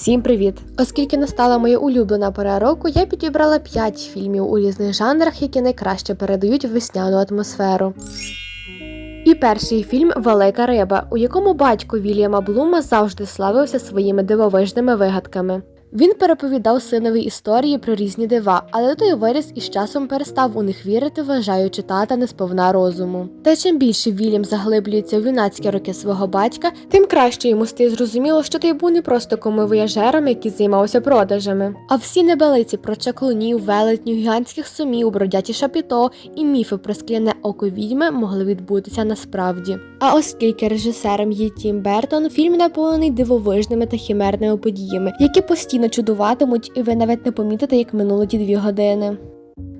Всім привіт! Оскільки настала моя улюблена пора року, я підібрала 5 фільмів у різних жанрах, які найкраще передають весняну атмосферу. І перший фільм Велика риба, у якому батько Вільяма Блума завжди славився своїми дивовижними вигадками. Він переповідав синові історії про різні дива, але той виріс і з часом перестав у них вірити, вважаючи тата несповна розуму. Та чим більше Вільям заглиблюється в юнацькі роки свого батька, тим краще йому стає зрозуміло, що той був не просто комивояжером, який займався продажами. А всі небелиці про чаклунів, велетнів, гігантських сумів, бродячі шапіто і міфи про скляне око відьми могли відбутися насправді. А оскільки режисером є Тім Бертон, фільм наповнений дивовижними та хімерними подіями, які постійно чудуватимуть, і ви навіть не помітите, як минуло ті дві години.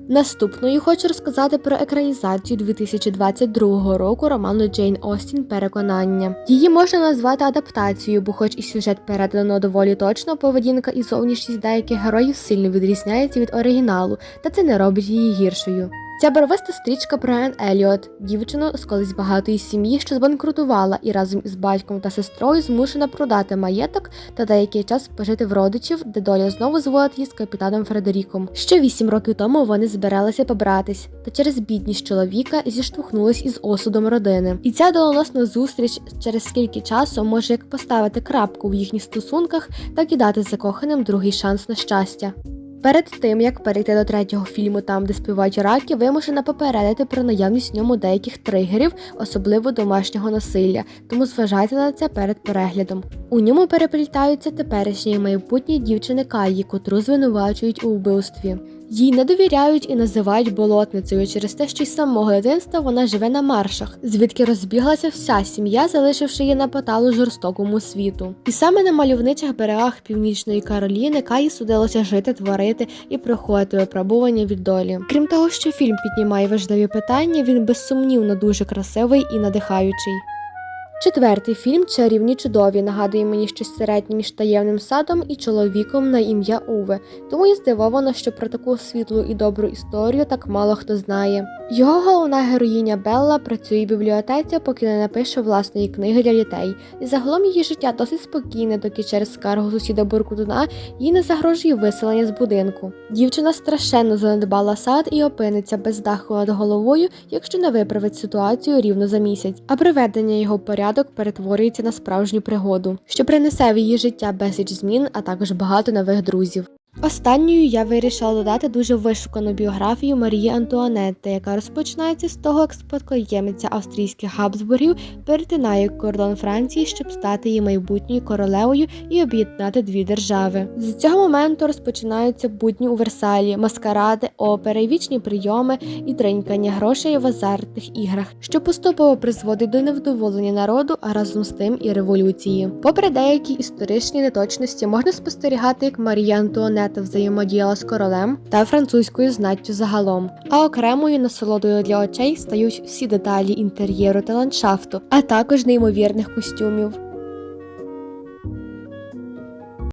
Наступною хочу розказати про екранізацію 2022 року роману Джейн Остін Переконання. Її можна назвати адаптацією, бо, хоч і сюжет передано доволі точно, поведінка і зовнішність деяких героїв сильно відрізняється від оригіналу, та це не робить її гіршою. Ця барвиста стрічка про Ен Еліот, дівчину з колись багатої сім'ї, що збанкрутувала і разом із батьком та сестрою змушена продати маєток та деякий час пожити в родичів, де доля знову зводить її з капітаном Фредеріком. Ще вісім років тому вони збиралися побратись, та через бідність чоловіка зіштовхнулись із осудом родини. І ця доленосна зустріч через скільки часу може як поставити крапку в їхніх стосунках, так і дати закоханим другий шанс на щастя. Перед тим як перейти до третього фільму, там де співають раки, вимушена попередити про наявність в ньому деяких тригерів, особливо домашнього насилля, тому зважайте на це перед переглядом. У ньому переплітаються теперішні і майбутні дівчини Каї, котру звинувачують у вбивстві. Їй не довіряють і називають болотницею через те, що й самого дитинства вона живе на маршах, звідки розбіглася вся сім'я, залишивши її на поталу жорстокому світу. І саме на мальовничих берегах північної Кароліни Каї судилося жити, творити і проходити випробування від долі. Крім того, що фільм піднімає важливі питання, він безсумнівно дуже красивий і надихаючий. Четвертий фільм Чарівні чудові нагадує мені щось середнє між таємним садом і чоловіком на ім'я Уве, тому я здивована, що про таку світлу і добру історію так мало хто знає. Його головна героїня Белла працює в бібліотеці, поки не напише власної книги для дітей. І загалом її життя досить спокійне, доки через скаргу сусіда Буркутуна їй не загрожує виселення з будинку. Дівчина страшенно занедбала сад і опиниться без даху над головою, якщо не виправить ситуацію рівно за місяць, а приведення його в порядок перетворюється на справжню пригоду, що принесе в її життя безліч змін, а також багато нових друзів. Останньою я вирішила додати дуже вишукану біографію Марії Антуанетти, яка розпочинається з того, як спадкоємиця австрійських Габсбургів перетинає кордон Франції, щоб стати її майбутньою королевою і об'єднати дві держави. З цього моменту розпочинаються будні у Версалі, маскаради, опери, вічні прийоми і тринькання грошей в азартних іграх, що поступово призводить до невдоволення народу, а разом з тим і революції. Попри деякі історичні неточності, можна спостерігати, як Марія Антуанетта взаємодіяла з королем та французькою знаттю загалом. А окремою насолодою для очей стають всі деталі інтер'єру та ландшафту, а також неймовірних костюмів.